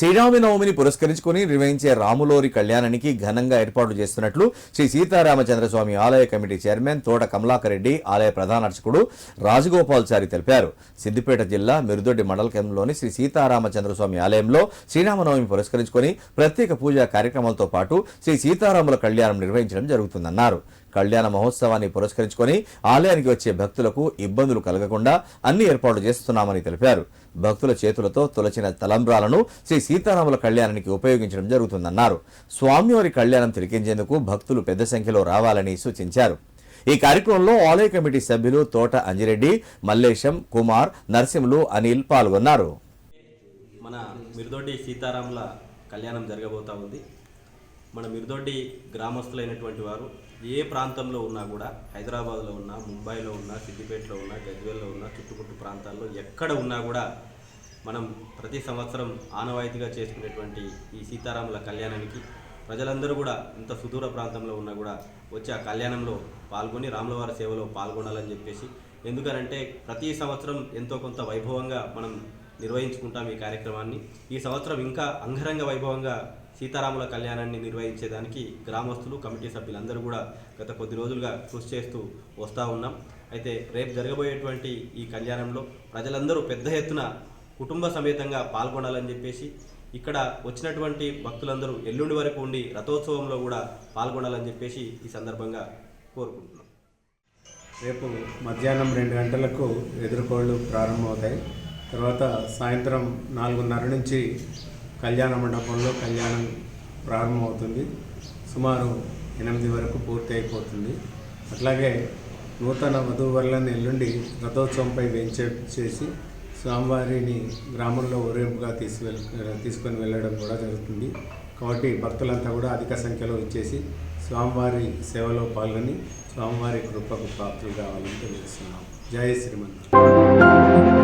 శ్రీరామనవమిని పురస్కరించుకుని నిర్వహించే రాములోరి కళ్యాణానికి ఘనంగా ఏర్పాట్లు చేస్తున్నట్లు శ్రీ సీతారామచంద్రస్వామి ఆలయ కమిటీ చైర్మన్ తోట కమలాకర్ రెడ్డి ఆలయ ప్రధాన అర్చకుడు రాజగోపాల్చారి తెలిపారు. సిద్దిపేట జిల్లా మిరుదొడ్డి మండల కేంద్రంలోని శ్రీ సీతారామచంద్రస్వామి ఆలయంలో శ్రీరామనవమి పురస్కరించుకుని ప్రత్యేక పూజా కార్యక్రమాలతో పాటు శ్రీ సీతారాముల కళ్యాణం నిర్వహించడం జరుగుతుందన్నారు. కళ్యాణ మహోత్సవాన్ని పురస్కరించుకొని ఆలయానికి వచ్చే భక్తులకు ఇబ్బందులు కలగకుండా అన్ని ఏర్పాట్లు చేస్తున్నామని తెలిపారు. భక్తుల చేతులతో తొలచిన తలంబ్రాలను శ్రీ సీతారాముల కళ్యాణానికి ఉపయోగించడం జరుగుతుందన్నారు. స్వామివారి కళ్యాణం తిరిగించేందుకు భక్తులు పెద్ద సంఖ్యలో రావాలని సూచించారు. ఈ కార్యక్రమంలో ఆలయ కమిటీ సభ్యులు తోట అంజిరెడ్డి మల్లేశం కుమార్ నరసింహులు అనిల్ పాల్గొన్నారు. మన మిరుదొడ్డి సీతారాముల కళ్యాణం జరగబోతా ఉంది. మన మిరుదొడ్డి గ్రామస్తులైనటువంటి వారు ఏ ప్రాంతంలో ఉన్నా కూడా హైదరాబాద్లో ఉన్నా ముంబైలో ఉన్నా సిద్దిపేటలో ఉన్నా గజ్వేల్లో ఉన్నా చుట్టుపట్టు ప్రాంతాల్లో ఎక్కడ ఉన్నా కూడా మనం ప్రతి సంవత్సరం ఆనవాయితీగా చేసుకునేటువంటి ఈ సీతారాముల కళ్యాణానికి ప్రజలందరూ కూడా ఇంత సుదూర ప్రాంతంలో ఉన్నా కూడా వచ్చి ఆ కళ్యాణంలో పాల్గొని రాములవారి సేవలో పాల్గొనాలని చెప్పేసి ఎందుకనంటే ప్రతి సంవత్సరం ఎంతో కొంత వైభవంగా మనం నిర్వహించుకుంటాం ఈ కార్యక్రమాన్ని. ఈ సంవత్సరం ఇంకా అంగరంగ వైభవంగా సీతారాముల కళ్యాణాన్ని నిర్వహించేదానికి గ్రామస్తులు కమిటీ సభ్యులందరూ కూడా గత కొద్ది రోజులుగా కృషి చేస్తూ వస్తూ ఉన్నాం. అయితే రేపు జరగబోయేటువంటి ఈ కళ్యాణంలో ప్రజలందరూ పెద్ద ఎత్తున కుటుంబ సమేతంగా పాల్గొనాలని చెప్పేసి ఇక్కడ వచ్చినటువంటి భక్తులందరూ ఎల్లుండి వరకు ఉండి రథోత్సవంలో కూడా పాల్గొనాలని చెప్పేసి ఈ సందర్భంగా కోరుకుంటున్నాం. రేపు మధ్యాహ్నం రెండు గంటలకు ఎదుర్కోళ్ళు ప్రారంభమవుతాయి. తర్వాత సాయంత్రం నాలుగున్నర నుంచి కళ్యాణ మండపంలో కళ్యాణం ప్రారంభమవుతుంది. సుమారు ఎనిమిది వరకు పూర్తి అయిపోతుంది. అట్లాగే నూతన వధూవరులను ఎల్లుండి రథోత్సవంపై వెంచే చేసి స్వామివారిని గ్రామంలో ఊరేంపుగా తీసుకెళ్ తీసుకొని వెళ్ళడం కూడా జరుగుతుంది. కాబట్టి భక్తులంతా కూడా అధిక సంఖ్యలో వచ్చేసి స్వామివారి సేవలో పాల్గొని స్వామివారి కృపకు ప్రాప్తులు కావాలని తెలియజేస్తున్నాం. జై శ్రీమంత్